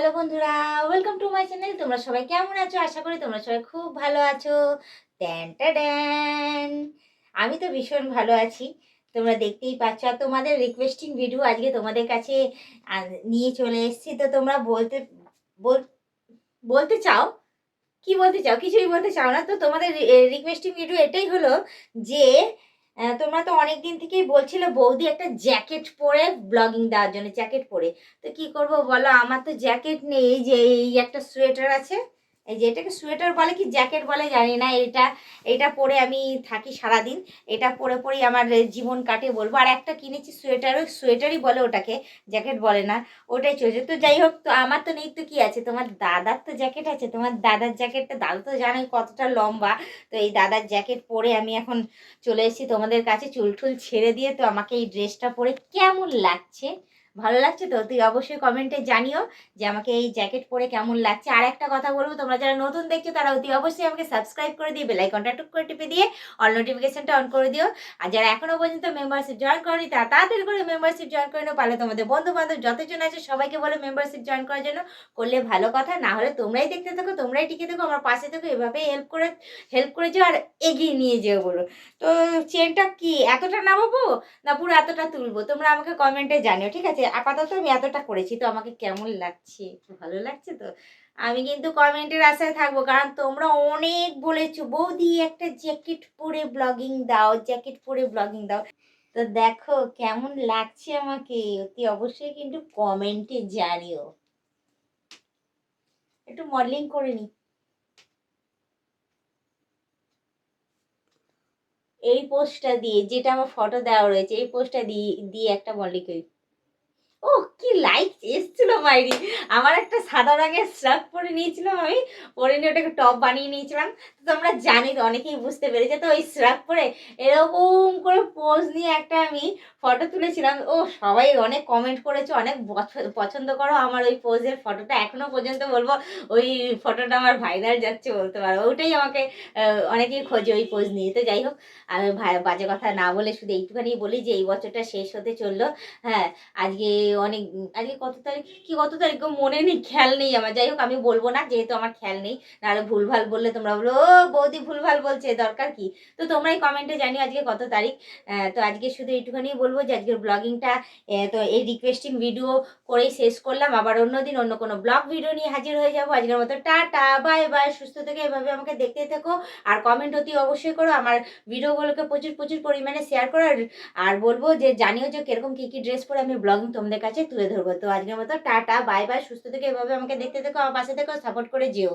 Hello বন্ধুরা welcome to my channel তোমরা সবাই কেমন আছো? আশা করি তোমরা সবাই খুব ভালো আছো। ট্যান ড্যান আমি তো ভীষণ ভালো আছি। তোমরা দেখতেই পাচ্ছ, আর তোমাদের রিকোয়েস্টিং ভিডিও আজকে তোমাদের কাছে নিয়ে চলে এসেছি। তো তোমরা বলতে, বল- বলতে চাও? কি বলতে চাও? কিছুই বলতে চাও না। তো তোমাদের রিকোয়েস্টিং ভিডিও এটাই হলো যে তোমরা তো অনেক দিন থেকেই বলছিলে বৌদি একটা জ্যাকেট পরে ব্লগিং দেওয়ার জন্য, জ্যাকেট পরে। তো কি করব বলো? আমার তো জ্যাকেট নেই, এই যে এই একটা সোয়েটার আছে। এই যে এটাকে সোয়েটার বলে কি জ্যাকেট বলে জানি না এটা এটা পরে আমি থাকি সারাদিন, এটা পরে পরেই আমার জীবন কাটে বলব। আর একটা কিনেছি সোয়েটার, ওই সোয়েটারই বলে ওটাকে, জ্যাকেট বলে না, ওটাই চলছে। তো যাই হোক, তো আমার তো নেই, তো কি আছে? তোমার দাদার তো জ্যাকেট আছে, তোমার দাদার জ্যাকেটটা দাদা তো জানোই কতটা লম্বা। তো এই দাদার জ্যাকেট পরে আমি এখন চলে এসেছি তোমাদের কাছে, চুল টুল ছেড়ে দিয়ে। তো আমাকে এই ড্রেসটা পরে কেমন লাগছে? ভালো লাগছে তো? তুই অবশ্যই কমেন্টে জানিও যে আমাকে এই জ্যাকেট পরে কেমন লাগছে। আর একটা কথা বলব, তোমরা যারা নতুন দেখছ তারা অতি অবশ্যই আমাকে সাবস্ক্রাইব করে দিয়ে বেলাইকনটা টুক করে টিপে দিয়ে অল নোটিফিকেশনটা অন করে দিও। আর যারা এখনও পর্যন্ত মেম্বারশিপ জয়েন করনি, তারা তাড়াতাড়ি করে মেম্বারশিপ জয়েন করে নাও। পারলে তোমাদের বন্ধু বান্ধব যতজন আছে সবাইকে বলো মেম্বারশিপ জয়েন করার জন্য করলে ভালো কথা, না হলে তোমরাই দেখতে থাকো, তোমরাই টিকে থাকো, আমার পাশে থাকো এভাবে হেল্প করে হেল্প করে যাও আর এগিয়ে নিয়ে যেও বলো। তো চেনটা কি, এতটা নামাবো না পুরো এতটা তুলবো? তোমরা আমাকে কমেন্টে জানিও, ঠিক আছে? আপাতত আমি এতটা করেছি, তো আমাকে কেমন লাগছে? ভালো লাগছে তো? আমি কিন্তু কমেন্টের আশায় থাকব, কারণ তোমরা অনেক বলেছ, বৌদি, একটা জ্যাকেট পরে ব্লগিং দাও, জ্যাকেট পরে ব্লগিং দাও। তো দেখো, কেমন লাগছে আমাকে? অতি অবশ্যই কিন্তু কমেন্টে জানিও। একটু মডেলিং করে নি। এই পোস্টটা দিয়ে, যেটা আমার ফটো দেওয়া রয়েছে, এই পোস্টটা দিয়ে দিয়ে একটা মডেলিং করি। কি লাইক এসছিল মাইরি আমার একটা সাদা রঙের শার্ট পরে নিয়েছিলাম আমি। পরে নিয়ে ওটাকে টপ বানিয়ে নিয়েছিলাম। তো তোমরা জানি তো অনেকেই বুঝতে পেরেছে, তো ওই শার্ট পরে এরকম করে পোজ নিয়ে একটা আমি ফটো তুলেছিলাম। ও, সবাই অনেক কমেন্ট করেছে, অনেক পছন্দ করো আমার ওই পোজের ফটোটা এখনও পর্যন্ত বলব, ওই ফটোটা আমার ভাইরাল যাচ্ছে বলতে পারো। ওটাই আমাকে অনেকেই খোঁজে ওই পোজ নিয়ে। তো যাই হোক, আমি বাজে কথা না বলে শুধু এইটুখানি বলি যে, এই বছরটা শেষ হতে চলল। হ্যাঁ আজকে অনেক, আজকে কত তারিখ? কি, কত তারিখ মনে নেই, খেয়াল নেই আমার। যাই হোক, আমি বলব না, যেহেতু আমার খেয়াল নেই, নাহলে ভুলভাল বললে তোমরা বলো, ও, বৌদি ভুলভাল বলছে দরকার কি? তো তোমরাই কমেন্টে জানিও আজকে কত তারিখ। তো আজকে শুধু এইটুখানি বলব যে, আজকের ব্লগিংটা তো এই রিকোয়েস্টিং ভিডিও করেই শেষ করলাম। আবার অন্যদিন অন্য কোনো ব্লগ ভিডিও নিয়ে হাজির হয়ে যাব। আজকের মতো টাটা বাই বাই সুস্থ থেকে, এভাবে আমাকে দেখতে থেকো। আর কমেন্ট অতি অবশ্যই করো। আমার ভিডিওগুলোকে প্রচুর প্রচুর পরিমাণে শেয়ার করো। আর বলব যে, জানিও যে, কীরকম কী কী ড্রেস পরে আমি ব্লগিং তোমাদের কাছে তুলে ধরবো। তো আজকের মতো টাটা বাই বাই সুস্থ থেকে এভাবে আমাকে দেখতে থেকো আমার পাশে থেকো সাপোর্ট করে যেও।